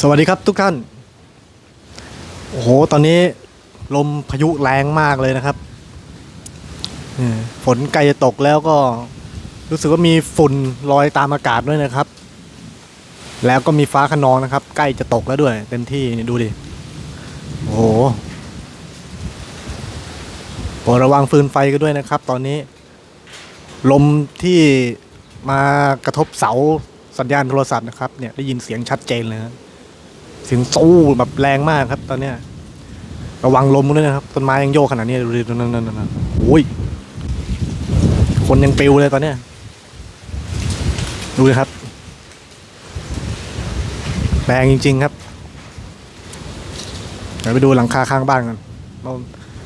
สวัสดีครับทุกท่าน โอ้โห ตอนนี้ ลมพายุแรงมากเลยนะครับฝนใกล้จะตกแล้วก็ รู้สึกว่ามีฝุ่นลอยตามอากาศด้วยนะครับ แล้วก็มีฟ้าขนองนะครับ ใกล้จะตกแล้วด้วย เต็มที่นี่ดูดิ โอ้โหโปรดระวังฟืนไฟกันด้วยนะครับ ตอนนี้ ลมที่มากระทบเสาสัญญาณโทรศัพท์นะครับ เนี่ยได้ยินเสียงชัดเจนเลยครับเสียงสู้แบบแรงมากครับ ตอนเนี้ยระวังลมด้วยนะครับต้นไม้ยังโยกขนาดนี้ดูดินั่นนั่นนั่นโอ้ยคนยังปิวเลยตอนเนี้ยดูเลยครับแรงจริง ๆ ครับเดี๋ยวไปดูหลังคาข้างบ้านกัน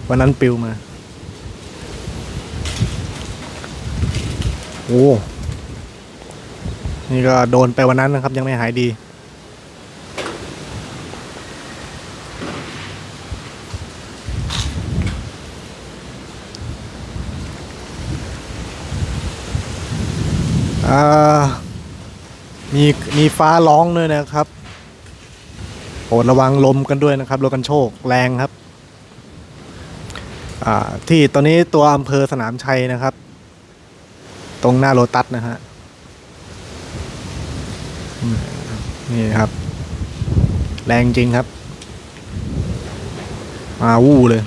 วันนั้นปิวมา โอ้ นี่ก็โดนไปวันนั้นนะครับ ยังไม่หายดี อ่ามีมีฟ้าร้องด้วยนะครับโปรดระวังลมกันด้วยนะครับลมกันโชคแรงครับ อ่า ที่ตอนนี้ตัวอำเภอสนามชัยนะครับ ตรงหน้าโลตัสนะฮะนี่ครับ แรงจริงครับ มาวู้เลย